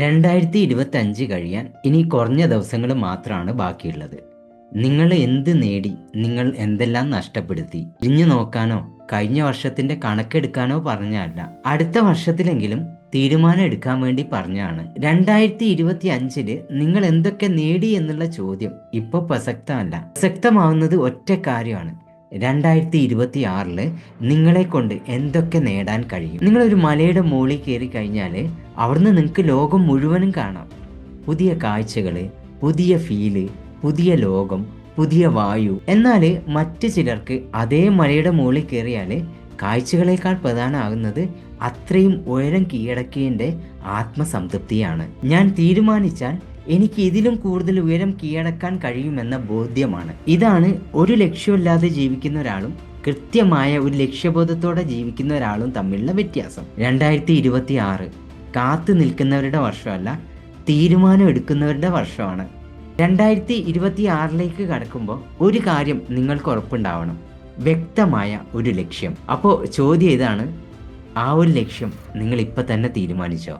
രണ്ടായിരത്തി ഇരുപത്തി അഞ്ച് കഴിയാൻ ഇനി കുറഞ്ഞ ദിവസങ്ങൾ മാത്രമാണ് ബാക്കിയുള്ളത്. നിങ്ങൾ എന്ത് നേടി നിങ്ങൾ എന്തെല്ലാം നഷ്ടപ്പെടുത്തി? ഇരിഞ്ഞു നോക്കാനോ കഴിഞ്ഞ വർഷത്തിന്റെ കണക്കെടുക്കാനോ പറഞ്ഞല്ല അടുത്ത വർഷത്തിലെങ്കിലും തീരുമാനം എടുക്കാൻ വേണ്ടി പറഞ്ഞാണ് രണ്ടായിരത്തി ഇരുപത്തി അഞ്ചിൽ നിങ്ങൾ എന്തൊക്കെ നേടി എന്നുള്ള ചോദ്യം ഇപ്പൊ പ്രസക്തമല്ല. പ്രസക്തമാവുന്നത് ഒറ്റ കാര്യമാണ്. രണ്ടായിരത്തി ഇരുപത്തി ആറിൽ നിങ്ങളെ കൊണ്ട് എന്തൊക്കെ നേടാൻ കഴിയും? നിങ്ങളൊരു മലയുടെ മുകളിൽ കയറി കഴിഞ്ഞാൽ അവിടുന്ന് നിങ്ങൾക്ക് ലോകം മുഴുവനും കാണാം. പുതിയ കാഴ്ചകൾ പുതിയ ഫീൽ പുതിയ ലോകം പുതിയ വായു. എന്നാൽ മറ്റ് ചിലർക്ക് അതേ മലയുടെ മുകളിൽ കയറിയാൽ കാഴ്ചകളേക്കാൾ പ്രധാനമാകുന്നത് അത്രയും ഉയരം കീഴടക്കിയതിന്റെ ആത്മസംതൃപ്തിയാണ്. ഞാൻ തീരുമാനിച്ചാൽ എനിക്ക് ഇതിലും കൂടുതൽ ഉയരം കീഴടക്കാൻ കഴിയുമെന്ന ബോധ്യമാണ്. ഇതാണ് ഒരു ലക്ഷ്യമില്ലാതെ ജീവിക്കുന്ന ഒരാളും കൃത്യമായ ഒരു ലക്ഷ്യബോധത്തോടെ ജീവിക്കുന്ന ഒരാളും തമ്മിലുള്ള വ്യത്യാസം. രണ്ടായിരത്തി ഇരുപത്തി ആറ് കാത്തു നിൽക്കുന്നവരുടെ വർഷമല്ല തീരുമാനം എടുക്കുന്നവരുടെ വർഷമാണ്. രണ്ടായിരത്തി ഇരുപത്തി ആറിലേക്ക് കടക്കുമ്പോൾ ഒരു കാര്യം നിങ്ങൾക്ക് ഉറപ്പുണ്ടാവണം. വ്യക്തമായ ഒരു ലക്ഷ്യം. അപ്പോൾ ചോദ്യം ഇതാണ് ആ ഒരു ലക്ഷ്യം നിങ്ങൾ ഇപ്പം തന്നെ തീരുമാനിച്ചോ?